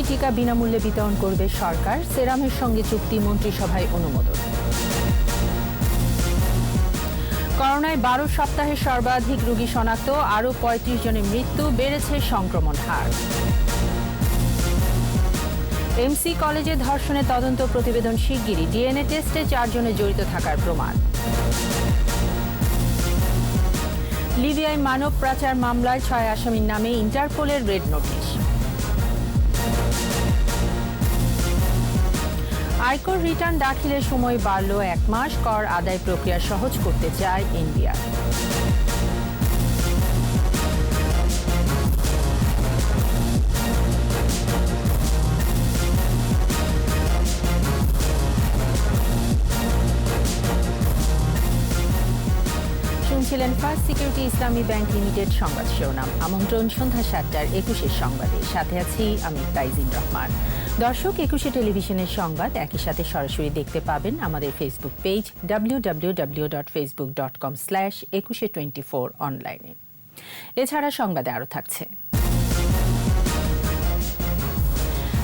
কোটি টিকা বিনামূল্যে বিতরণ করবে সরকার। সেরামের সঙ্গে চুক্তি মন্ত্রিসভায় অনুমোদন। করোনায় বারো সপ্তাহে সর্বাধিক রোগী শনাক্ত, আরও পঁয়ত্রিশ জনের মৃত্যু, বেড়েছে সংক্রমণ হার। এমসি কলেজে ধর্ষণের তদন্ত প্রতিবেদন শিগগিরই। ডিএনএ টেস্টে চারজনের জড়িত থাকার প্রমাণ। লিবিয়ায় মানব পাচার মামলায় ছয় আসামির নামে ইন্টারপোলের রেড নোটিশ। আয়কর রিটার্ন দাখিলের সময় বাড়ল এক মাস। কর আদায় প্রক্রিয়া সহজ করতে চায় ইন্ডিয়া শুনছিলেন First Security Islami Bank Limited সংবাদ শিরোনাম। আমন্ত্রণ সন্ধ্যা সাতটার একুশের সংবাদে। সাথে আছি আমি তাইজিন রহমান। দর্শক, একুশে টেলিভিশনের সংবাদ একই সাথে সরাসরি দেখতে পাবেন আমাদের Facebook page W W W dot Facebook dot com slash Ekushey twenty four অনলাইনে এছাড়া সংবাদে আরও থাকছে।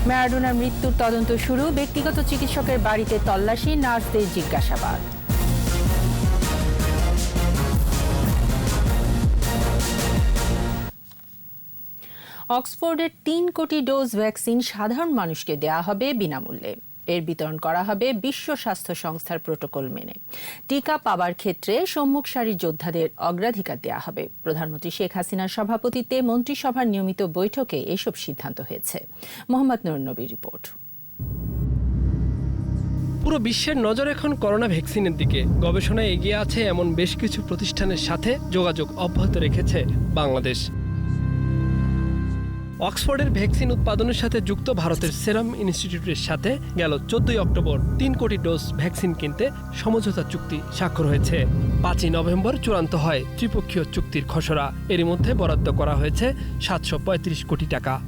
ম্যারাডোনার মৃত্যুর তদন্ত শুরু। ব্যক্তিগত চিকিৎসকের বাড়িতে তল্লাশি, নার্সদের জিজ্ঞাসাবাদ। অক্সফোর্ডের তিন কোটি ডোজ ভ্যাকসিন সাধারণ মানুষকে দেয়া হবে বিনামূল্যে। এর বিতরণ করা হবে বিশ্ব স্বাস্থ্য সংস্থার প্রোটোকল মেনে। টিকা পাবার ক্ষেত্রে সম্মুখ সারির যোদ্ধাদের অগ্রাধিকার দেয়া হবে। প্রধানমন্ত্রী শেখ হাসিনার সভাপতিত্বে মন্ত্রিসভার নিয়মিত বৈঠকে এসব সিদ্ধান্ত হয়েছে। মোহাম্মদ নুরনবীর রিপোর্ট। পুরো বিশ্বের নজর এখন করোনা ভ্যাকসিনের দিকে। গবেষণায় এগিয়ে আছে এমন বেশ কিছু প্রতিষ্ঠানের সাথে যোগাযোগ অব্যাহত রেখেছে বাংলাদেশ। অক্সফোর্ডের ভ্যাকসিন উৎপাদনের সাথে যুক্ত ভারতের সেরাম ইনস্টিটিউটের সাথে গেল চোদ্দই অক্টোবর তিন কোটি ডোজ ভ্যাকসিন কিনতে সমঝোতা চুক্তি স্বাক্ষর হয়েছে। পাঁচই নভেম্বর চূড়ান্ত হয় ত্রিপক্ষীয় চুক্তির খসড়া। এরই মধ্যে বরাদ্দ করা হয়েছে সাতশো পঁয়ত্রিশ কোটি টাকা।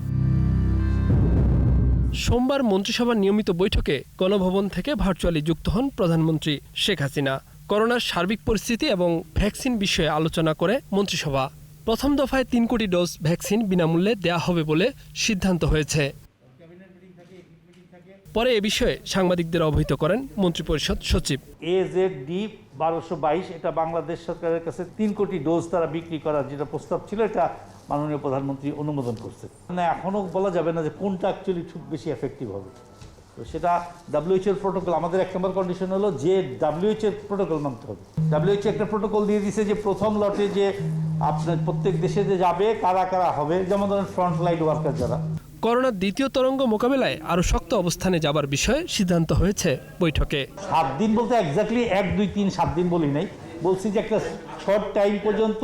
সোমবার মন্ত্রিসভার নিয়মিত বৈঠকে গণভবন থেকে ভার্চুয়ালি যুক্ত হন প্রধানমন্ত্রী শেখ হাসিনা। করোনার সার্বিক পরিস্থিতি এবং ভ্যাকসিন বিষয়ে আলোচনা করে মন্ত্রিসভা। প্রথম দফায় তিন কোটি ডোজ ভ্যাকসিন বিনামূল্যে দেয়া হবে বলে সিদ্ধান্ত হয়েছে। পরে এ বিষয়ে সাংবাদিকদের অবহিত করেন মন্ত্রিপরিষদ সচিব। এ ডি বারোশো বাইশ, এটা বাংলাদেশ সরকারের কাছে তিন কোটি ডোজ তারা বিক্রি করার যেটা প্রস্তাব ছিল, এটা মাননীয় প্রধানমন্ত্রী অনুমোদন করছে। মানে এখনও বলা যাবে না যে কোনটা অ্যাকচুয়ালি খুব বেশি এফেক্টিভ হবে। তো সেটা ডাব্লিউএইচ এর প্রোটোকল আমাদের এক নম্বর কন্ডিশন হলো যে ডাব্লিউএইচ এর প্রোটোকল মানতে হবে। ডাব্লিউএইচ একটা প্রোটোকল দিয়ে দিছে যে প্রথম লটে যে আপনার প্রত্যেক দেশে যে যাবে কারা কারা হবে যেমন ধরেন ফ্রন্ট লাইন ওয়ার্কার যারা। করোনার দ্বিতীয় তরঙ্গ মোকাবেলায় আরও শক্ত অবস্থানে যাবার বিষয়ে সিদ্ধান্ত হয়েছে বৈঠকে। সাত দিন বলতে এক্স্যাক্টলি এক দুই তিন সাত দিন বলি নাই। বলছি যে একটা শর্ট টাইম পর্যন্ত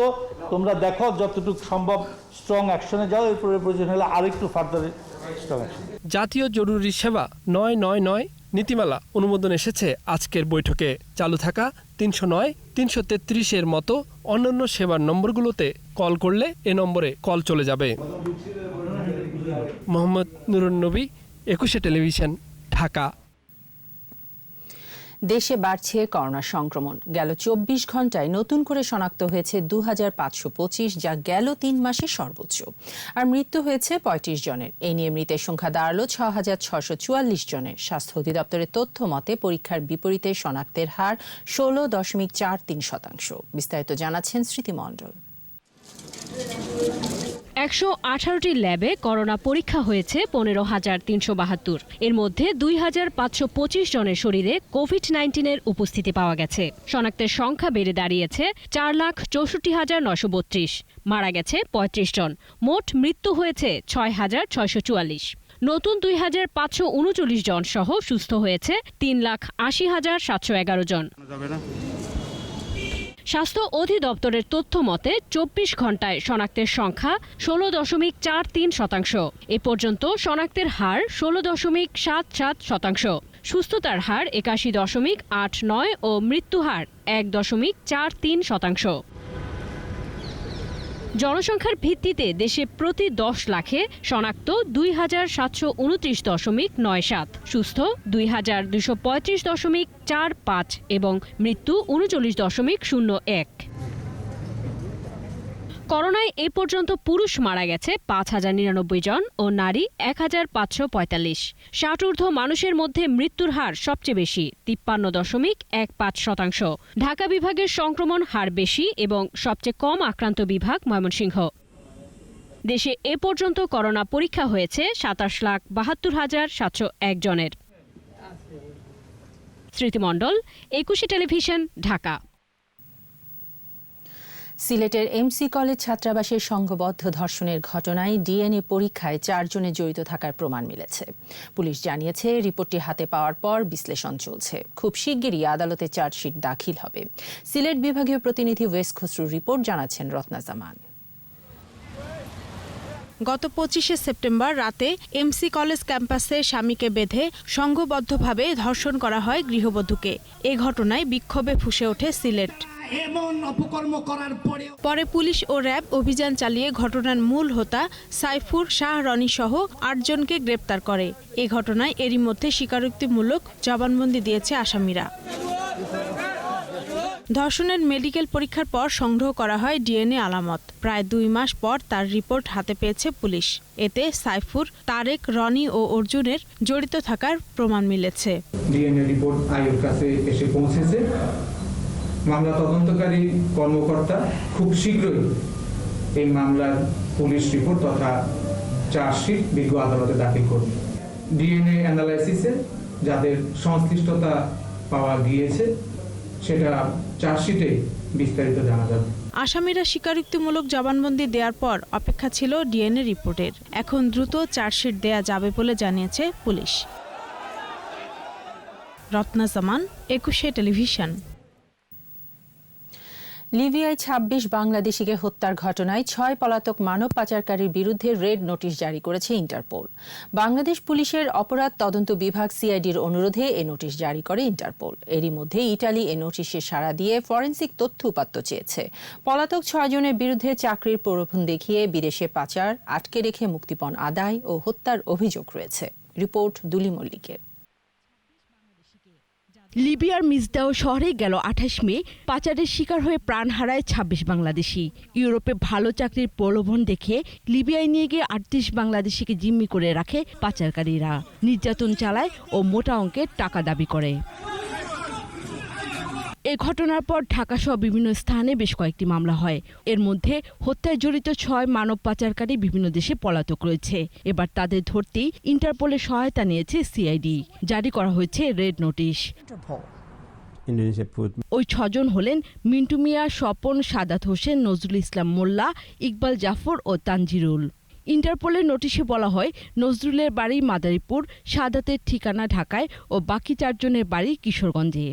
তোমরা দেখো যতটুকু সম্ভব স্ট্রং অ্যাকশনে যাও এরপরে প্রয়োজন হলে আরেকটু ফার্দার স্ট্রং অ্যাকশন জাতীয় জরুরি সেবা নয় নয় নয় নীতিমালা অনুমোদন এসেছে। আজকের বৈঠকে চালু থাকা তিনশো নয়, তিনশো তেত্রিশের মতো অন্যান্য সেবার নম্বরগুলোতে কল করলে এ নম্বরে কল চলে যাবে। মোহাম্মদ নুরুন নবী, একুশে টেলিভিশন, ঢাকা। দেশে বাড়ছে করোনা সংক্রমণ। গেল চব্বিশ ঘন্টায় নতুন করে শনাক্ত হয়েছে দু পঁচিশ যা গেল তিন মাসে সর্বোচ্চ। আর মৃত্যু হয়েছে পঁয়ত্রিশ জনের। এই নিয়ে মৃতের সংখ্যা দাঁড়াল ছ হাজার ছশো চুয়াল্লিশ জনের। স্বাস্থ্য অধিদপ্তরের তথ্য মতে, পরীক্ষার বিপরীতে শনাক্তের হার ষোলো দশমিক চার তিন শতাংশ। বিস্তারিত জানাচ্ছেন স্মৃতি মণ্ডল একশো আঠারোটি ল্যাবে করোনা পরীক্ষা হয়েছে পনেরো হাজার তিনশো বাহাত্তর। এর মধ্যে দুই হাজার পাঁচশো পঁচিশ জনের শরীরে কোভিড নাইন্টিনের উপস্থিতি পাওয়া গেছে। শনাক্তের সংখ্যা বেড়ে দাঁড়িয়েছে চার লাখ চৌষট্টি হাজার নশো বত্রিশ। মারা গেছে পঁয়ত্রিশ জন। মোট মৃত্যু হয়েছে ছয় হাজার ছয়শো চুয়াল্লিশ। নতুন দুই হাজার পাঁচশো উনচল্লিশ জন সহ সুস্থ হয়েছে তিন লাখ আশি হাজার সাতশো এগারো জন। স্বাস্থ্য অধিদপ্তরের তথ্য মতে, চব্বিশ ঘন্টায় শনাক্তের সংখ্যা ষোলো দশমিক চার তিন শতাংশ। এ পর্যন্ত শনাক্তের হার ষোলো দশমিক সাত সাত শতাংশ। সুস্থতার হার একাশি দশমিক আট নয় ও মৃত্যু হার এক দশমিক চার তিন শতাংশ। জনসংখ্যার ভিত্তিতে দেশে প্রতি দশ লাখে শনাক্ত দুই হাজার সাতশো উনত্রিশ দশমিক নয় সাত, সুস্থ দুই হাজার দুশো পঁয়ত্রিশ দশমিক চার পাঁচ এবং মৃত্যু উনচল্লিশ দশমিক শূন্য এক। করোনায় এ পর্যন্ত পুরুষ মারা গেছে পাঁচ হাজার নিরানব্বই জন ও নারী এক হাজার পাঁচশো পঁয়তাল্লিশ। ষাট ঊর্ধ্ব মানুষের মধ্যে মৃত্যুর হার সবচেয়ে বেশি, তিপ্পান্ন দশমিক এক পাঁচ শতাংশ। ঢাকা বিভাগের সংক্রমণ হার বেশি এবং সবচেয়ে কম আক্রান্ত বিভাগ ময়মনসিংহ। দেশে এ পর্যন্ত করোনা পরীক্ষা হয়েছে সাতাশ লাখ বাহাত্তর হাজার সাতশো একজনের স্মৃতিমণ্ডল, একুশে টেলিভিশন, ঢাকা। সিলেটের এমসি কলেজ ছাত্রাবাসের সংঘবদ্ধ ধর্ষণের ঘটনায় ডিএনএ পরীক্ষায় চারজনে জড়িত থাকার প্রমাণ মিলেছে। পুলিশ জানিয়েছে, রিপোর্টটি হাতে পাওয়ার পর বিশ্লেষণ চলছে। খুব শিগগিরই আদালতে চার্জশিট দাখিল হবে। সিলেট বিভাগীয় প্রতিনিধি ওয়েস খসরুর রিপোর্ট জানাচ্ছেন রত্না জামান গত পঁচিশে সেপ্টেম্বর রাতে এমসি কলেজ ক্যাম্পাসে স্বামীকে বেঁধে সংঘবদ্ধভাবে ধর্ষণ করা হয় গৃহবধূকে। এ ঘটনায় বিক্ষোভে ফুসে ওঠে সিলেট। এমন অপকর্ম করার পরেও পরে পুলিশ ও র্যাব অভিযান চালিয়ে ঘটনার মূল হোতা সাইফুর শাহ রনি সহ আটজনকে গ্রেপ্তার করে। এ ঘটনায় এরই মধ্যে স্বীকারোক্তিমূলক জবানবন্দি দিয়েছে আসামিরা। ধর্ষণের মেডিকেল পরীক্ষার পর সংগ্রহ করা হয় ডিএনএ আলামত। প্রায় দুই মাস পর তার রিপোর্ট হাতে পেয়েছে পুলিশ। এতে সাইফুর তারেক রনি ও অর্জুনের জড়িত থাকার প্রমাণ মিলেছে। ডিএনএ রিপোর্ট আয়োর কাছে এসে পৌঁছেছে। মামলা তদন্তকারী কর্মকর্তা খুব শীঘ্রই এই মামলার পুলিশ রিপোর্ট তথা চার্জশিট বিজ্ঞ আদালতে দাখিল করবে। ডিএনএ অ্যানালাইসিসে যাদের সংশ্লিষ্টতা পাওয়া গিয়েছে, সেটা চার্জশিটে বিস্তারিত জানা যাবে। আসামিরা স্বীকারোক্তিমূলক জবানবন্দি দেওয়ার পর অপেক্ষা ছিল ডিএনএ রিপোর্টের। এখন দ্রুত চার্জশিট দেয়া যাবে বলে জানিয়েছে পুলিশ। রত্না জামান একুশে টেলিভিশন। লিবিয়ায় ২৬ বাংলাদেশিকে হত্যার ঘটনায় ছয় পলাতক মানব পাচারকারীর বিরুদ্ধে রেড নোটিশ জারি করেছে ইন্টারপোল। বাংলাদেশ পুলিশের অপরাধ তদন্ত বিভাগ সিআইডির অনুরোধে এ নোটিশ জারি করে ইন্টারপোল। এরই মধ্যে ইটালি এ নোটিশে সাড়া দিয়ে ফরেন্সিক তথ্য উপাত্ত চেয়েছে। পলাতক ছয়জনের বিরুদ্ধে চাকরির প্রলোভন দেখিয়ে বিদেশে পাচার, আটকে রেখে মুক্তিপণ আদায় ও হত্যার অভিযোগ রয়েছে। রিপোর্ট দুলি মল্লিকের লিবিয়ার মিসদাও শহরে গেল আঠাশ মে, পাচারের শিকার হয়ে প্রাণ হারায় ২৬ বাংলাদেশি। ইউরোপে ভালো চাকরির প্রলোভন দেখে লিবিয়ায় নিয়ে গিয়ে আটত্রিশ বাংলাদেশিকে জিম্মি করে রাখে পাচারকারীরা। নির্যাতন চালায় ও মোটা অঙ্কের টাকা দাবি করে। এ ঘটনার পর ঢাকাসহ বিভিন্ন স্থানে বেশ কয়েকটি মামলা হয়। এর মধ্যে হত্যায় জড়িত ছয় মানব পাচারকারী বিভিন্ন দেশে পলাতক রয়েছে। এবার তাদের ধরতেই ইন্টারপোলের সহায়তা নিয়েছে সিআইডি। জারি করা হয়েছে রেড নোটিশ। ওই ছজন হলেন মিন্টু মিয়া স্বপন সাদাত হোসেন নজরুল ইসলাম মোল্লা ইকবাল জাফর ও তানজিরুল। ইন্টারপোলের নোটিশে বলা হয় নজরুলের বাড়ি মাদারীপুর সাদাতের ঠিকানা ঢাকায় ও বাকি চারজনের বাড়ি কিশোরগঞ্জে।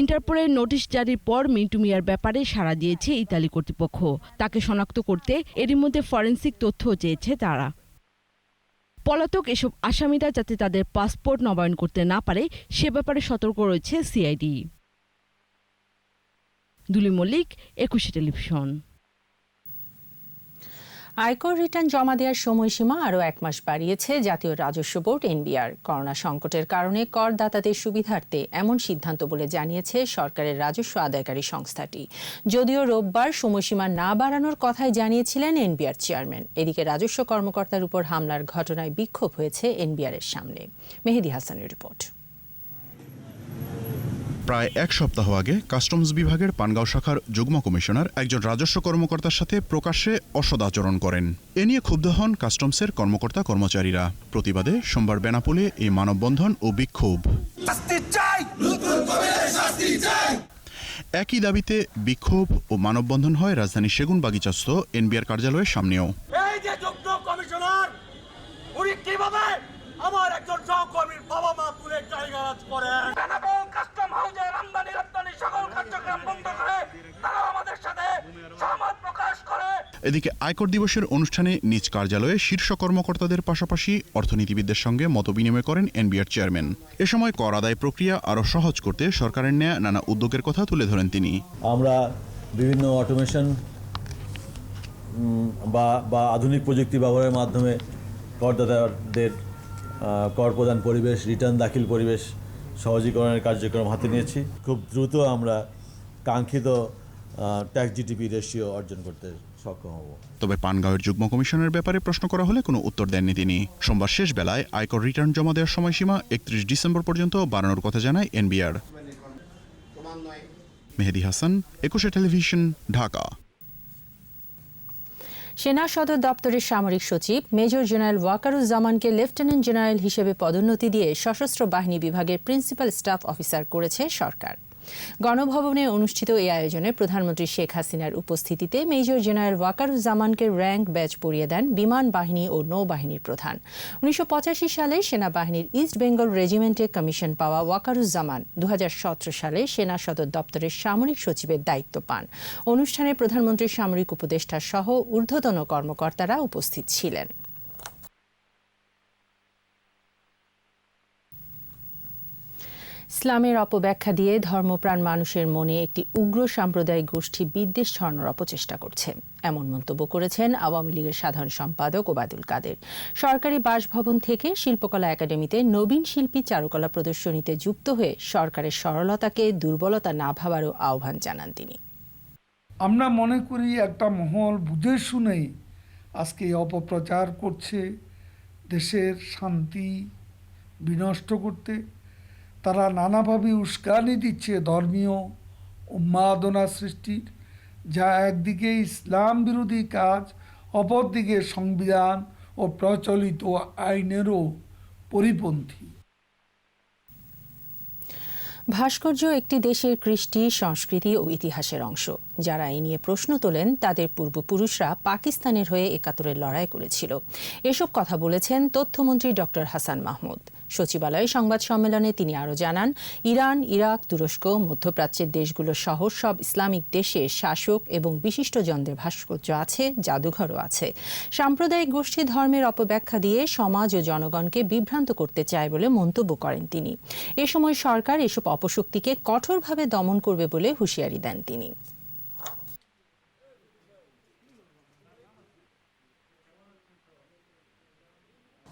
ইন্টারপোলের নোটিশ জারির পর মিন্টু মিয়ার ব্যাপারে সাড়া দিয়েছে ইতালি কর্তৃপক্ষ। তাকে শনাক্ত করতে এরই মধ্যে ফরেন্সিক তথ্য চেয়েছে তারা। পলাতক এসব আসামিরা যাতে তাদের পাসপোর্ট নবায়ন করতে না পারে, সে ব্যাপারে সতর্ক রয়েছে সিআইডি। দুলি মল্লিক, একুশে টেলিভিশন। আয়কর রিটার্ন জমা দেওয়ার সময়সীমা আরও এক মাস বাড়িয়েছে জাতীয় রাজস্ব বোর্ড, এনবিআর। করোনা সংকটের কারণে করদাতাদের সুবিধার্থে এমন সিদ্ধান্ত বলে জানিয়েছে সরকারের রাজস্ব আদায়কারী সংস্থাটি। যদিও রোববার সময়সীমা না বাড়ানোর কথাই জানিয়েছিলেন এনবিআর চেয়ারম্যান। এদিকে রাজস্ব কর্মকর্তার উপর হামলার ঘটনায় বিক্ষোভ হয়েছে এনবিআরের সামনে। মেহেদি হাসানের রিপোর্ট। প্রায় এক সপ্তাহ আগে কাস্টমস বিভাগের পানগাঁও শাখার যুগ্ম কমিশনার একজন রাজস্ব কর্মকর্তার সাথে প্রকাশ্যে অসদাচরণ করেন। এ নিয়ে ক্ষুব্ধ হন কাস্টমসের কর্মকর্তা কর্মচারীরা। প্রতিবাদে সোমবার বেনাপোলে এই মানববন্ধন ও বিক্ষোভ। একই দাবিতে বিক্ষোভ ও মানববন্ধন হয় রাজধানীর সেগুন বাগিচাস্থ এনবিআর কার্যালয়ের সামনেও। এই যে যুগ্ম কমিশনার উনি কীভাবে আমার একজন সহকর্মীর বাবা মা তুলে জায়গারাজ করেন? কার্যক্রম বন্ধ করে তারা আমাদের সাথে সহমত প্রকাশ করে। এদিকে আয়কর দিবসের অনুষ্ঠানে নিজ কার্যালয়ে শীর্ষ কর্মকর্তাদের পাশাপাশি অর্থনীতিবিদদের সঙ্গে মতবিনিময় করেন এনবিআর চেয়ারম্যান। এ সময় কর আদায় প্রক্রিয়া আরও সহজ করতে সরকারের নেয়া নানা উদ্যোগের কথা তুলে ধরেন তিনি। আমরা বিভিন্ন অটোমেশন বা বা আধুনিক প্রযুক্তি ব্যবহারের মাধ্যমে করদাতাদের কর প্রদান পরিবেশ রিটার্ন দাখিল পরিবেশ সহজীকরণের কার্যক্রম হাতে নিয়েছি। খুব দ্রুত আমরা কাঙ্ক্ষিত ট্যাক্স জিডিপি রেশিও অর্জন করতে সক্ষম হব। তবে পানগাঁওয়ের যুগ্ম কমিশনের ব্যাপারে প্রশ্ন করা হলে কোনো উত্তর দেননি তিনি। সোমবার শেষ বেলায় আয়কর রিটার্ন জমা দেওয়ার সময়সীমা একত্রিশ ডিসেম্বর পর্যন্ত বাড়ানোর কথা জানায় এনবিআর। মেহেদি হাসান, একুশে টেলিভিশন, ঢাকা। সেনা সদর দপ্তরের সামরিক সচিব মেজর জেনারেল ওয়াকারুজ্জামানকে লেফটেন্যান্ট জেনারেল হিসেবে পদোন্নতি দিয়ে সশস্ত্র বাহিনী বিভাগের প্রিন্সিপাল স্টাফ অফিসার করেছে সরকার। গণভবনে অনুষ্ঠিত এই আয়োজনে প্রধানমন্ত্রী শেখ হাসিনার উপস্থিতিতে মেজর জেনারেল ওয়াকারুজ্জামানকে র্যাঙ্ক ব্যাচ পরিয়ে দেন বিমান বাহিনী ও নৌবাহিনীর প্রধান। উনিশশো পঁচাশি সালে সেনাবাহিনীর ইস্ট বেঙ্গল রেজিমেন্টে কমিশন পাওয়া ওয়াকারুজ্জামান দু হাজার সতেরো সালে সেনা সদর দপ্তরের সামরিক সচিবের দায়িত্ব পান। অনুষ্ঠানে প্রধানমন্ত্রীর সামরিক উপদেষ্টা সহ ঊর্ধ্বতন কর্মকর্তারা উপস্থিত ছিলেন। ইসলামের অপব্যাখ্যা দিয়ে ধর্মপ্রাণ মানুষের মনে একটি উগ্র সাম্প্রদায়িক গোষ্ঠী বিদ্বেষ ছড়ানোর অপচেষ্টা করছে। এমন মন্তব্য করেছেন আওয়ামী লীগের সাধারণ সম্পাদক ওবায়দুল কাদের। সরকারি বাসভবন থেকে শিল্পকলা একাডেমিতে নবীন শিল্পী চারুকলা প্রদর্শনীতে যুক্ত হয়ে সরকারের সরলতাকে, দুর্বলতা না ভাবারও আহ্বান জানান তিনি। আমরা মনে করি একটা মহল বুঝে শুনেই আজকে অপপ্রচার করছে। দেশের শান্তি বিনষ্ট করতে তারা নানাভাবে উস্কানি দিচ্ছে ধর্মীয় উন্মাদনা সৃষ্টির, যা একদিকে ইসলাম বিরোধী কাজ, অপরদিকে সংবিধান ও প্রচলিত আইনেরও পরিপন্থী। ভাস্কর্য একটি দেশের কৃষ্টি, সংস্কৃতি ও ইতিহাসের অংশ। যারা এই নিয়ে প্রশ্ন তোলেন, তাদের পূর্বপুরুষরা পাকিস্তানের হয়ে একাত্তরের লড়াই করেছিল। এসব কথা বলেছেন তথ্যমন্ত্রী ডক্টর হাসান মাহমুদ। সচিবালয়ে সংবাদ সম্মেলনে তিনি আরও জানান, ইরান, ইরাক, তুরস্ক, মধ্যপ্রাচ্যের দেশগুলো সহ সব ইসলামিক দেশে শাসক এবং বিশিষ্টজনদের ভাস্কর্য আছে, জাদুঘরও আছে। সাম্প্রদায়িক গোষ্ঠী ধর্মের অপব্যাখ্যা দিয়ে সমাজ ও জনগণকে বিভ্রান্ত করতে চায় বলে মন্তব্য করেন তিনি। এ সময় সরকার এসব অপশক্তিকে কঠোরভাবে দমন করবে বলে হুঁশিয়ারি দেন তিনি।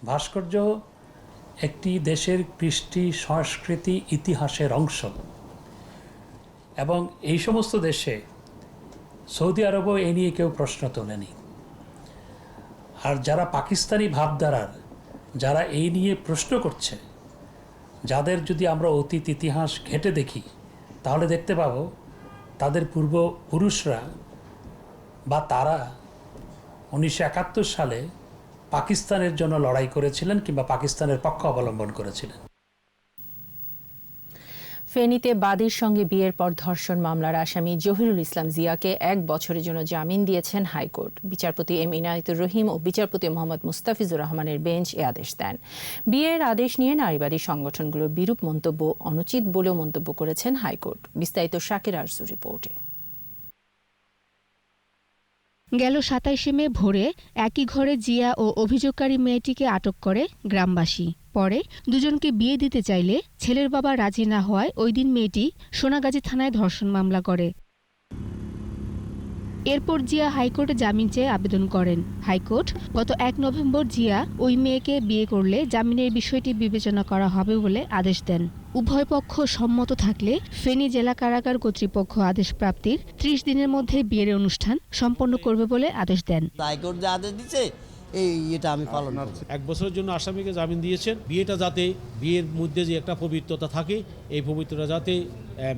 ভাস্কর্য একটি দেশের কৃষ্টি সংস্কৃতি ইতিহাসের অংশ। এবং এই সমস্ত দেশে সৌদি আরবও এ নিয়ে কেউ প্রশ্ন তোলেনি। আর যারা পাকিস্তানি ভাবধারার, যারা এই নিয়ে প্রশ্ন করছে, যাদের যদি আমরা অতীত ইতিহাস ঘেটে দেখি, তাহলে দেখতে পাবো তাদের পূর্বপুরুষরা বা তারা উনিশশো একাত্তর সালে পাকিস্তানের জন্য লড়াই করেছিলেন কিংবা পাকিস্তানের পক্ষ অবলম্বন করেছিলেন। ফেনীতে বাদীর সঙ্গে বিয়ের পর ধর্ষণ মামলার আসামি জহিরুল ইসলাম জিয়াকে এক বছরের জন্য জামিন দিয়েছেন হাইকোর্ট। বিচারপতি এম ইনায়তুর রহিম ও বিচারপতি মোহাম্মদ মুস্তাফিজুর রহমানের বেঞ্চ এ আদেশ দেন। বিয়ের আদেশ নিয়ে নারীবাদী সংগঠনগুলোর বিরূপ মন্তব্য অনুচিত বলেও মন্তব্য করেছেন হাইকোর্ট। বিস্তারিত শাকির আরজু রিপোর্টে। গেল সাতাইশে মে ভোরে একই ঘরে জিয়া ও অভিযোগকারী মেয়েটিকে আটক করে গ্রামবাসী। পরে দুজনকে বিয়ে দিতে চাইলে ছেলের বাবা রাজি না হওয়ায় ওই দিন মেয়েটি সোনাগাজী থানায় ধর্ষণ মামলা করে। এরপর জিয়া হাইকোর্টে জামিন চেয়ে আবেদন করেন। হাইকোর্ট গত এক নভেম্বর জিয়া ওই মেয়েকে বিয়ে করলে জামিনের বিষয়টি বিবেচনা করা হবে বলে আদেশ দেন। উভয় পক্ষ সম্মত থাকলে ফেনী জেলা কারাগার কর্তৃপক্ষ আদেশ প্রাপ্তির ত্রিশ দিনের মধ্যে বিয়ের অনুষ্ঠান সম্পন্ন করবে বলে আদেশ দেন। হাইকোর্ট যে আদেশ দিচ্ছে এই এটা আমি পালন করব এক বছরের জন্য আসামিকে জামিন দিয়েছেন। বিয়েটা যাতে বিয়ের মধ্যে যে একটা পবিত্রতা থাকে এই পবিত্রতা যাতে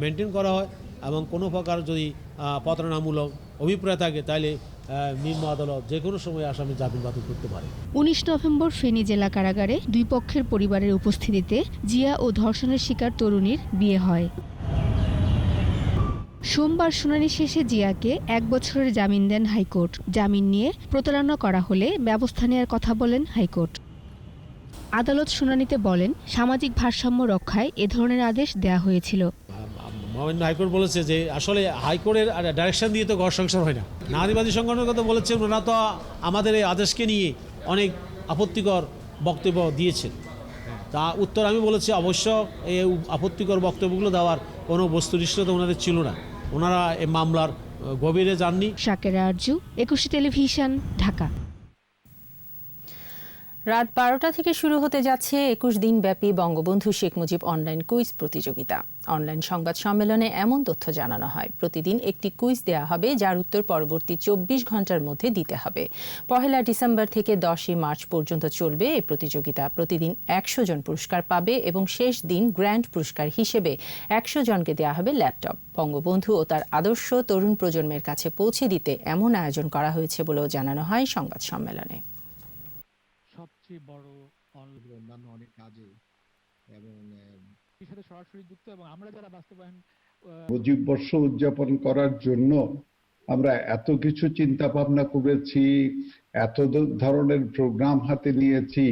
মেনটেন করা হয় এবং কোনো প্রকার যদি প্রতারণামূলক অভিপ্রায় থাকে তাহলে যে কোনো সময় আসামি জামিন বাতিল করতে পারে। উনিশ নভেম্বর ফেনী জেলা কারাগারে দুই পক্ষের পরিবারের উপস্থিতিতে জিয়া ও ধর্ষণের শিকার তরুণীর বিয়ে হয়। সোমবার শুনানি শেষে জিয়াকে এক বছরের জামিন দেন হাইকোর্ট। জামিন নিয়ে প্রতারণা করা হলে ব্যবস্থা নেওয়ার কথা বলেন হাইকোর্ট। আদালত শুনানিতে বলেন, সামাজিক ভারসাম্য রক্ষায় এ ধরনের আদেশ দেয়া হয়েছিল। মহামান্য হাইকোর্ট বলেছে যে আসলে হাইকোর্টের ডাইরেকশন দিয়ে তো ঘর সংসার হয় না। নারীবাদী সংগঠনের কথা বলেছে, ওনারা তো আমাদের এই আদেশকে নিয়ে অনেক আপত্তিকর বক্তব্য দিয়েছেন। তা উত্তর আমি বলেছি, অবশ্য এই আপত্তিকর বক্তব্যগুলো দেওয়ার কোনো বস্তুনিষ্ঠতা ওনাদের ছিল না। ওনারা এই মামলার গভীরে যাননি। শাকেরা আরজু একুশে টেলিভিশন, ঢাকা। রাত বারোটা থেকে শুরু হতে যাচ্ছে একুশ দিন ব্যাপী বঙ্গবন্ধু শেখ মুজিব অনলাইন কুইজ প্রতিযোগিতা। অনলাইন সংবাদ সম্মেলনে এমন তথ্য জানানো হয়, প্রতিদিন একটি কুইজ দেওয়া হবে যার উত্তর পরবর্তী চব্বিশ ঘণ্টার মধ্যে দিতে হবে। পহেলা ডিসেম্বর থেকে দশই মার্চ পর্যন্ত চলবে এই প্রতিযোগিতা। প্রতিদিন একশো জন পুরস্কার পাবে এবং শেষ দিন গ্র্যান্ড পুরস্কার হিসেবে একশো জনকে দেওয়া হবে ল্যাপটপ। বঙ্গবন্ধু ও তার আদর্শ তরুণ প্রজন্মের কাছে পৌঁছে দিতে এমন আয়োজন করা হয়েছে বলেও জানানো হয় সংবাদ সম্মেলনে। সবচেয়ে বড় অন্যান্য অনেক কাজে এবং এর সাথে সরাসরি যুক্ত এবং আমরা যারা বাস্তবায়ন মুজিব বর্ষ উদযাপন করার জন্য আমরা এত কিছু চিন্তা ভাবনা করেছি এত ধরনের প্রোগ্রাম হাতে নিয়েছি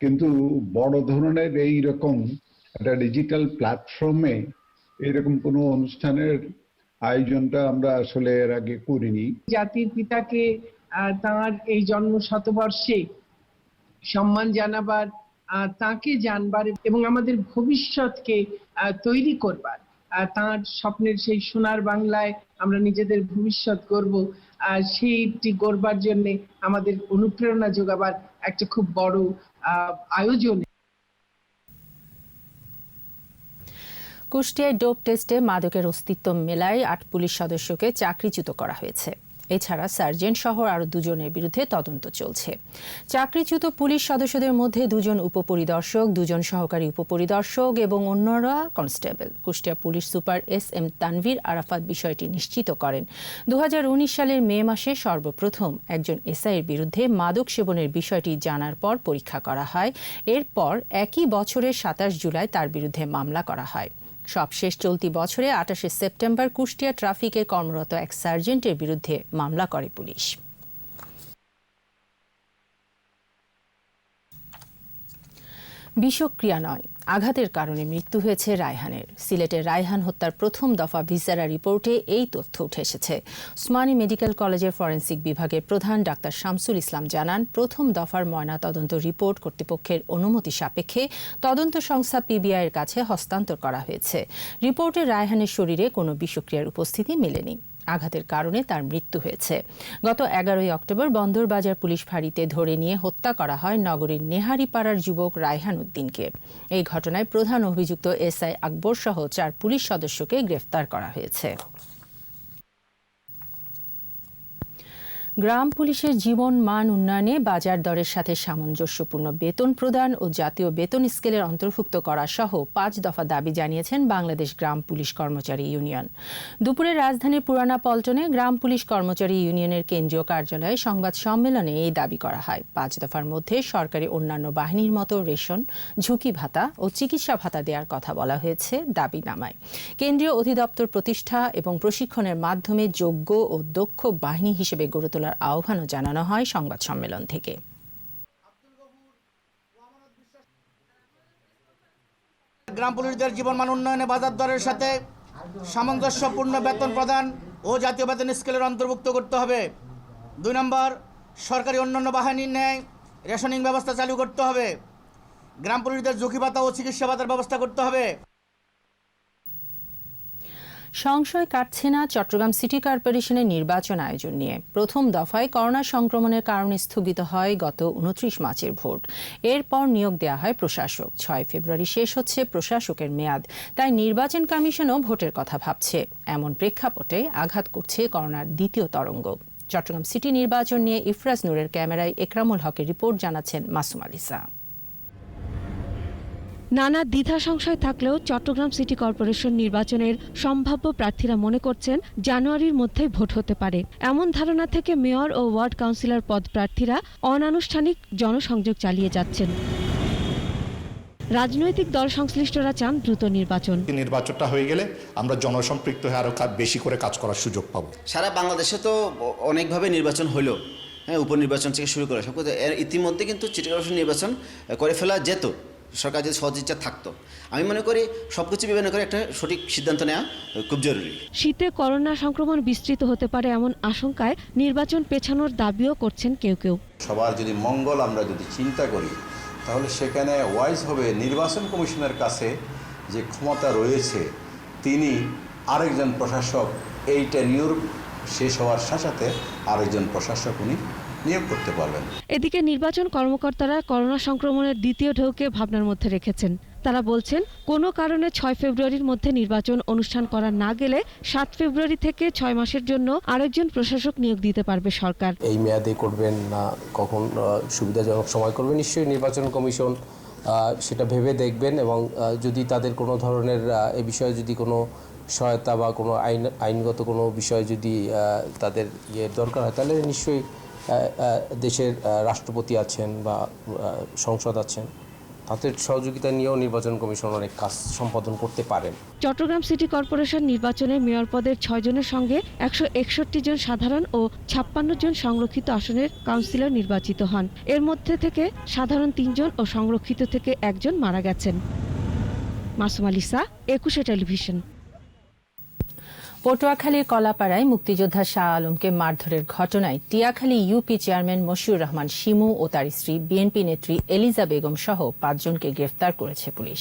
কিন্তু বড় ধরনের এই রকম একটা ডিজিটাল প্ল্যাটফর্মে এরকম কোনো অনুষ্ঠানের আয়োজনটা আমরা আসলে এর আগে করিনি। জাতির পিতাকে তার এই জন্ম শতবর্ষে সম্মান জানাবার তাঁকে জানবার এবং আমাদের ভবিষ্যৎকে তৈরি করবার। তাঁর স্বপ্নের সেই সোনার বাংলায় আমরা নিজেদের ভবিষ্যৎ গড়ব সেইটি গড়বার জন্য আমাদের অনুপ্রেরণা যোগাবার একটা খুব বড় আয়োজন। কুষ্টিয়ায় ডোপ টেস্টে মাদকের অস্তিত্ব মেলায় আট পুলিশ সদস্যকে চাকরিচ্যুত করা হয়েছে। এছাড়া সার্জেন্ট সহ আরও দুজনের বিরুদ্ধে তদন্ত চলছে। চাকরিচ্যুত পুলিশ সদস্যদের মধ্যে দুজন উপপরিদর্শক, দুজন সহকারী উপপরিদর্শক এবং অন্যরা constable. Kushtia police super S M Tanvir Arafat বিষয়টি নিশ্চিত করেন। দু হাজার উনিশ সালের মে মাসে সর্বপ্রথম একজন এসআইয়ের বিরুদ্ধে মাদক সেবনের বিষয়টি জানার পর পরীক্ষা করা হয়। এরপর একই বছরের সাতাশ জুলাই তার বিরুদ্ধে মামলা করা হয়। সবশেষ চলতি বছরে আটাশে সেপ্টেম্বর কুষ্টিয়া ট্রাফিকে কর্মরত এক সার্জেন্টের বিরুদ্ধে মামলা করে পুলিশ। বিষক্রিয়া নয়, আঘাতের কারণে মৃত্যু হয়েছে রায়হানের। সিলেটের রায়হান হত্যার প্রথম দফা ভিসারা রিপোর্টে এই তথ্য উঠে এসেছে। উসমানী মেডিকেল কলেজের ফরেন্সিক বিভাগের প্রধান ডাক্তার শামসুল ইসলাম জানান, প্রথম দফার ময়না তদন্ত রিপোর্ট কর্তৃপক্ষের অনুমতি সাপেক্ষে তদন্ত সংস্থা পিবিআইয়ের কাছে হস্তান্তর করা হয়েছে। রিপোর্টে রায়হানের শরীরে কোনো বিষক্রিয়ার উপস্থিতি মেলেনি। আঘাতের কারণে তার মৃত্যু হয়েছে। গত এগারোই অক্টোবর বন্দরবাজার পুলিশ ফাঁড়িতে ধরে নিয়ে হত্যা করা হয় নগরীর নেহারিপাড়ার যুবক রায়হান উদ্দিনকে। এই ঘটনায় প্রধান অভিযুক্ত এসআই আকবর সহ চার পুলিশ সদস্যকে গ্রেফতার করা হয়েছে। গ্রাম পুলিশের জীবন মান উন্নয়নে বাজার দরের সাথে সামঞ্জস্যপূর্ণ বেতন প্রদান ও জাতীয় বেতন স্কেলের অন্তর্ভুক্ত করা সহ পাঁচ দফা দাবি জানিয়েছেন বাংলাদেশ গ্রাম পুলিশ কর্মচারী ইউনিয়ন। দুপুরে রাজধানীর পুরানা পল্টনে গ্রাম পুলিশ কর্মচারী ইউনিয়নের কেন্দ্রীয় কার্যালয়ে সংবাদ সম্মেলনে এই দাবি করা হয়। পাঁচ দফার মধ্যে সরকারি অন্যান্য বাহিনীর মতো রেশন, ঝুঁকি ভাতা ও চিকিৎসা ভাতা দেওয়ার কথা বলা হয়েছে দাবি নামায় কেন্দ্রীয় অধিদপ্তর প্রতিষ্ঠা এবং প্রশিক্ষণের মাধ্যমে যোগ্য ও দক্ষ বাহিনী হিসেবে গড়ে তোলার আহ্বানও জানানো হয় সংবাদ সম্মেলন থেকে। গ্রাম পুলিশদের জীবনমান উন্নয়নে বাজার দরের সাথে সামঞ্জস্যপূর্ণ বেতন প্রদান ও জাতীয় বেতন স্কেলের অন্তর্ভুক্ত করতে হবে। দুই নম্বর, সরকারি অন্যান্য বাহিনীর ন্যায় রেশনিং ব্যবস্থা চালু করতে হবে। গ্রাম পুলিশদের ঝুঁকি ভাতা ও চিকিৎসা ভাতার ব্যবস্থা করতে হবে। সংশয় কাটছে না চট্টগ্রাম সিটি কর্পোরেশনের নির্বাচন আয়োজন নিয়ে। প্রথম দফায় করোনা সংক্রমণের কারণে স্থগিত হয় গত উনত্রিশ মার্চের ভোট। এরপর নিয়োগ দেওয়া হয় প্রশাসক। ছয় ফেব্রুয়ারি শেষ হচ্ছে প্রশাসকের মেয়াদ। তাই নির্বাচন কমিশনও ভোটের কথা ভাবছে। এমন প্রেক্ষাপটে আঘাত করছে করোনার দ্বিতীয় তরঙ্গ। চট্টগ্রাম সিটি নির্বাচন নিয়ে ইফরাজ নূরের ক্যামেরায় একরামুল হকের রিপোর্ট জানাচ্ছেন মাসুম আলিসা। নানা দ্বিধা সংশয় থাকলেও চট্টগ্রাম সিটি কর্পোরেশন নির্বাচনের সম্ভাব্য প্রার্থীরা মনে করছেন জানুয়ারির মধ্যেই ভোট হতে পারে। এমন ধারণা থেকে মেয়র ও ওয়ার্ড কাউন্সিলর পদ প্রার্থীরা অনানুষ্ঠানিক জনসংযোগ চালিয়ে যাচ্ছেন। রাজনৈতিক দল সংশ্লিষ্টরা চান দ্রুত নির্বাচন। নির্বাচনটা হয়ে গেলে আমরা জনসম্পৃক্ত হয়ে আরও বেশি করে কাজ করার সুযোগ পাবো। সারা বাংলাদেশে তো অনেকভাবে নির্বাচন হলো। হ্যাঁ উপনির্বাচন থেকে শুরু করে সব এর ইতিমধ্যে কিন্তু সিটি নির্বাচন করে ফেলা যেত। সরকার যদি সদিচ্ছা থাকতো। আমি মনে করি সব কিছু বিবেচনা করে একটা সঠিক সিদ্ধান্ত নেওয়া খুব জরুরি। শীতে করোনা সংক্রমণ বিস্তৃত হতে পারে এমন আশঙ্কায় নির্বাচন পেছানোর দাবিও করছেন কেউ কেউ। সবার যদি মঙ্গল আমরা যদি চিন্তা করি তাহলে সেখানে ওয়াইজ হবে নির্বাচন কমিশনের কাছে যে ক্ষমতা রয়েছে তিনি আরেকজন প্রশাসক এই টেনিউর শেষ হওয়ার সাথে সাথে আরেকজন প্রশাসক উনি নিয়োগ করতে পারবেন। এদিকে নির্বাচন কর্মকর্তারা করোনা সংক্রমণের দ্বিতীয় ঢেউকে ভাবনার মধ্যে রেখেছেন। তারা বলছেন কোনো কারণে ছয় ফেব্রুয়ারির মধ্যে নির্বাচন অনুষ্ঠান করা না গেলে সাত ফেব্রুয়ারি থেকে ছয় মাসের জন্য আরেকজন প্রশাসক নিয়োগ দিতে পারবে সরকার। এই মেয়াদে করবেন না কখন সুবিধাজনক সময় করবেন নিশ্চয়ই নির্বাচন কমিশন। সেটা ভেবে দেখবেন এবং যদি তাদের কোনো ধরনের এ বিষয়ে যদি কোনো সহায়তা বা কোনো আইন আইনগত কোনো বিষয় যদি তাদের ইয়ে দরকার হয় তাহলে নিশ্চয়ই দেশের রাষ্ট্রপতি আছেন বা সংসদ আছেন, তাদের সহযোগিতা নিয়েও নির্বাচন কমিশন অনেক কাজ সম্পাদন করতে পারেন। চট্টগ্রাম সিটি কর্পোরেশন নির্বাচনে মেয়র পদের ছয়জনের সঙ্গে একশো একষট্টি জন সাধারণ ও ছাপ্পান্ন জন সংরক্ষিত আসনের কাউন্সিলর নির্বাচিত হন। এর মধ্যে থেকে সাধারণ তিনজন ও সংরক্ষিত থেকে একজন মারা গেছেন। মাসুম আলিসা একুশে টেলিভিশন। পটুয়াখালীর কলাপাড়ায় মুক্তিযোদ্ধা শাহ আলমকে মারধরের ঘটনায় টিয়াখালী ইউপি চেয়ারম্যান মশিউর রহমান শিমু ও তার স্ত্রী, বিএনপি নেত্রী এলিজা বেগম সহ পাঁচজনকে গ্রেফতার করেছে পুলিশ।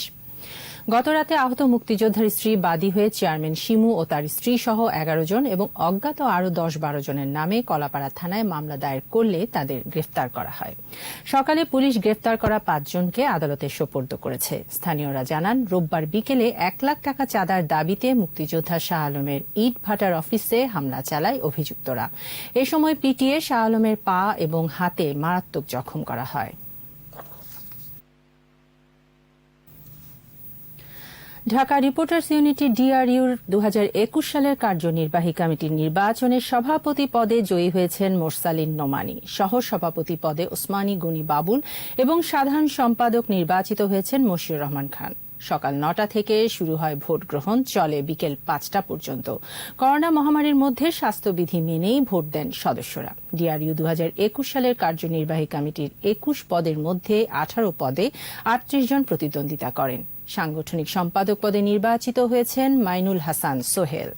গতরাতে আহত মুক্তিযোদ্ধার স্ত্রী বাদী হয়ে চেয়ারম্যান শিমু ও তার স্ত্রী সহ এগারো জন এবং অজ্ঞাত আরও দশ বারো জনের নামে কলাপাড়া থানায় মামলা দায়ের করলে তাদের গ্রেফতার করা হয়। সকালে পুলিশ গ্রেফতার করা পাঁচজনকে আদালতে সোপর্দ করেছে। স্থানীয়রা জানান, রোববার বিকেলে এক লাখ টাকা চাঁদার দাবিতে মুক্তিযোদ্ধা শাহ আলমের ইট ভাটার অফিসে হামলা চালায় অভিযুক্তরা। এ সময় পিটিয়ে শাহ আলমের পা এবং হাতে মারাত্মক জখম করা হয়। ঢাকা রিপোর্টার্স ইউনিটি ডিআরইউর দু একুশ সালের কার্যনির্বাহী কমিটির নির্বাচনে সভাপতি পদে জয়ী হয়েছেন মোরসালিন নোমানি। সহ সভাপতি পদে ওসমানী গনি বাবুল এবং সাধারণ সম্পাদক নির্বাচিত হয়েছেন মশিউর রহমান খান। সকাল নটা থেকে শুরু হয় ভোট গ্রহণ চলে বিকেল পাঁচটা পর্যন্ত। করোনা মহামারীর মধ্যে স্বাস্থ্যবিধি মেনেই ভোট দেন সদস্যরা। ডিআরইউ দু হাজার একুশ সালের কার্যনির্বাহী কমিটির একুশ পদের মধ্যে আঠারো পদে আটত্রিশ জন প্রতিদ্বন্দ্বিতা করেন। সাংগঠনিক সম্পাদক পদে নির্বাচিত হয়েছেন মাইনুল হাসান সোহেল।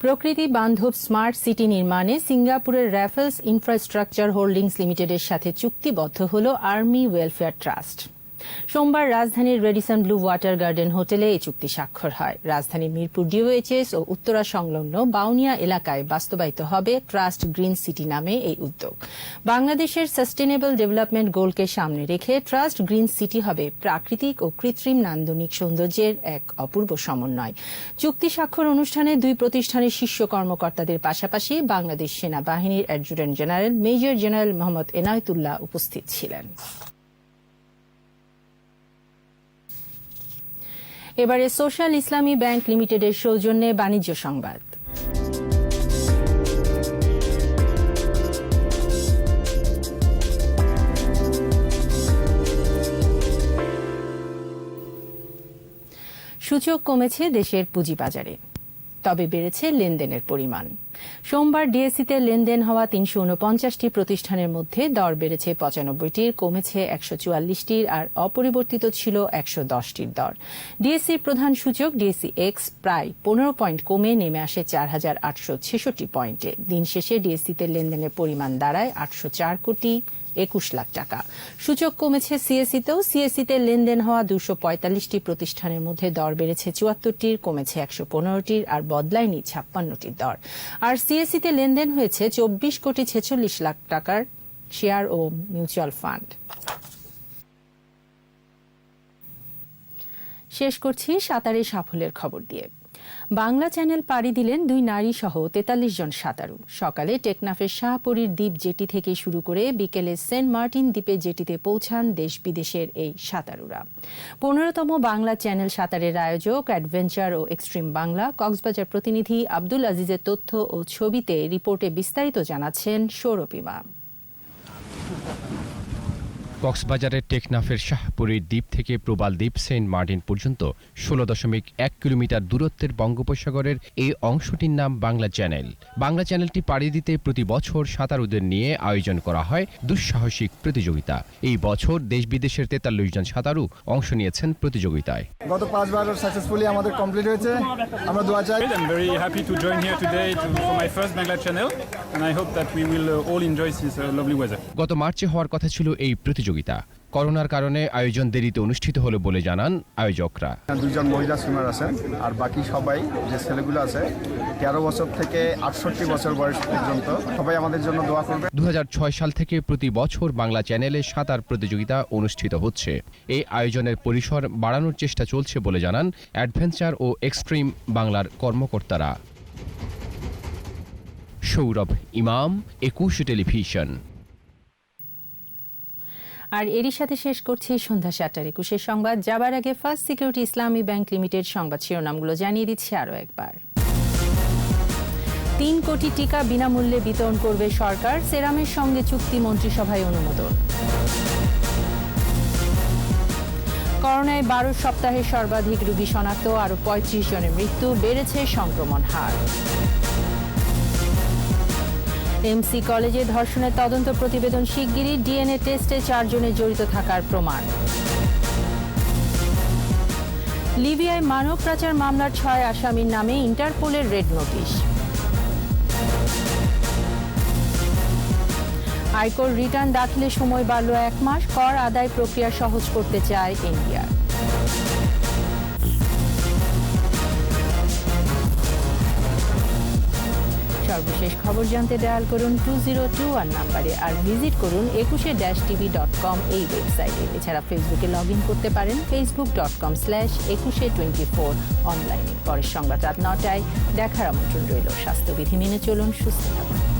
প্রকৃতি বান্ধব স্মার্ট সিটি নির্মাণে সিঙ্গাপুরের র্যাফেলস ইনফ্রাস্ট্রাকচার হোল্ডিংস লিমিটেডের সাথে চুক্তিবদ্ধ হল আর্মি ওয়েলফেয়ার ট্রাস্ট। সোমবার রাজধানীর রেডিসন ব্লু ওয়াটার গার্ডেন হোটেলে এই চুক্তি স্বাক্ষর হয়। রাজধানীর মিরপুর ডিওএইচএস ও উত্তরা সংলগ্ন বাউনিয়া এলাকায় বাস্তবায়িত হবে ট্রাস্ট গ্রিন সিটি নামে এই উদ্যোগ। বাংলাদেশের সাস্টেনেবল ডেভেলপমেন্ট গোলকে সামনে রেখে ট্রাস্ট গ্রিন সিটি হবে প্রাকৃতিক ও কৃত্রিম নান্দনিক সৌন্দর্যের এক অপূর্ব সমন্বয়। চুক্তি স্বাক্ষর অনুষ্ঠানে দুই প্রতিষ্ঠানের শীর্ষ কর্মকর্তাদের পাশাপাশি বাংলাদেশ সেনাবাহিনীর adjutant general, major general Mohammad Enayetullah উপস্থিত ছিলেন। এবারে সোশ্যাল ইসলামী ব্যাংক লিমিটেডের সৌজন্যে বাণিজ্য সংবাদ। সূচক কমেছে দেশের পুঁজিবাজারে। তবে বেড়েছে লেনদেনের পরিমাণ। সোমবার ডিএসসিতে লেনদেন হওয়া তিনশো উনপঞ্চাশটি প্রতিষ্ঠানের মধ্যে দর বেড়েছে পঁচানব্বইটির, কমেছে একশো চুয়াল্লিশটির আর অপরিবর্তিত ছিল একশো দশটির দর। ডিএসসির প্রধান সূচক ডিএসসি এক্স প্রায় পনেরো পয়েন্ট কমে নেমে আসে চার হাজার আটশো ছেষট্টি পয়েন্টে। দিন শেষে ডিএসসিতে লেনদেনের পরিমাণ দাঁড়ায় আটশো চার কোটি একুশ লাখ টাকা। সূচক কমেছে সিএসিতেও। সিএসিতে লেনদেন হওয়া দুশো পঁয়তাল্লিশটি প্রতিষ্ঠানের মধ্যে দর বেড়েছে চুয়াত্তরটির, কমেছে একশো পনেরোটির আর বদলায়নি ছাপ্পান্নটির দর। আর সিএসিতে লেনদেন হয়েছে চব্বিশ কোটি ছেচল্লিশ লাখ টাকার শেয়ার ও মিউচুয়াল ফান্ড। শেষ করছি সাঁতারে সাফল্যের খবর দিয়ে। বাংলা চ্যানেল পাড়ি দিলেন দুই নারী সহ তেতাল্লিশ জন সাঁতারু। সকালে টেকনাফের শাহপুরীর দ্বীপ জেটি থেকে শুরু করে বিকেলে সেন্ট মার্টিন দ্বীপে জেটিতে পৌঁছান দেশ বিদেশের এই সাঁতারুরা। পনেরোতম বাংলা চ্যানেল সাঁতারের আয়োজক অ্যাডভেঞ্চার ও এক্সট্রিম বাংলা কক্সবাজার প্রতিনিধি আব্দুল আজিজের তথ্য ও ছবিতে রিপোর্টে বিস্তারিত জানাচ্ছেন সৌরপিমা কক্সবাজারের টেকনাফের শাহপুরীর দ্বীপ থেকে প্রবাল দ্বীপ সেন্ট মার্টিন পর্যন্ত ষোলো দশমিক এক কিলোমিটার দূরত্বের বঙ্গোপসাগরের এই অংশটির নাম বাংলা চ্যানেল। বাংলা চ্যানেলটি পাড়ি দিতে প্রতি বছর সাঁতারুদের নিয়ে আয়োজন করা হয় দুঃসাহসিক প্রতিযোগিতা। এই বছর দেশ বিদেশের তেতাল্লিশ জন সাঁতারু অংশ নিয়েছেন প্রতিযোগিতায়। গত পাঁচবার সাকসেসফুলি আমাদের কমপ্লিট হয়েছে। আমরা দোয়া চাই। Happy to join here today to, for my first Bangla channel, and I hope that we will uh, all enjoy this uh, lovely weather. গত মার্চে হওয়ার কথা ছিল এই প্রতিযোগিতা। করোনার কারণে আয়োজন দেরিতে অনুষ্ঠিত হলো বলে জানান আয়োজকরা। দুজন মহিলা সুইমার আছেন আর বাকি সবাই যে ছেলেগুলো আছে তেরো বছর থেকে আটষট্টি বছর বয়স পর্যন্ত সবাই আমাদের জন্য দোয়া করবে। দু সাল থেকে প্রতি বছর বাংলা চ্যানেলে সাঁতার প্রতিযোগিতা অনুষ্ঠিত হচ্ছে। এই আয়োজনের পরিসর বাড়ানোর চেষ্টা চলছে বলে জানান অ্যাডভেঞ্চার ও এক্সট্রিম বাংলার কর্মকর্তারা। সৌরভ ইমাম একুশ টেলিভিশন। আর এরই সাথে শেষ করছি সন্ধ্যা সাতটার একুশের সংবাদ। যাবার আগে First Security Islami Bank Limited সংবাদ শিরোনামগুলো জানিয়ে দিচ্ছি আরও একবার। তিন কোটি টিকা বিনামূল্যে বিতরণ করবে সরকার, সেরামের সঙ্গে চুক্তি মন্ত্রিসভায় অনুমোদন। করোনায় বারো সপ্তাহে সর্বাধিক রোগী শনাক্ত, আরও পঁয়ত্রিশ জনের মৃত্যু, বেড়েছে সংক্রমণ হার। এমসি কলেজে ধর্ষণের তদন্ত প্রতিবেদন শিগগিরই, ডিএনএ টেস্টে চারজনের জড়িত থাকার প্রমাণ। লিবিয়ায় মানব পাচার মামলার ছয় আসামির নামে ইন্টারপোলের রেড নোটিশ। আয়কর রিটার্ন দাখিলের সময় বাড়ল এক মাস, কর আদায় প্রক্রিয়া সহজ করতে চায় ইন্ডিয়া। সর্বশেষ খবর জানতে ডায়াল করুন টু জিরো টু ওয়ান নাম্বারে আর ভিজিট করুন একুশে ড্যাশ টিভি ডট কম এই ওয়েবসাইটে এছাড়া ফেসবুকে লগ ইন করতে পারেন Facebook dot com slash Ekushey twenty four অনলাইনে পরের সংবাদ রাত নটায়, দেখার আমন্ত্রণ রইল। স্বাস্থ্যবিধি মেনে চলুন, সুস্থ থাকুন।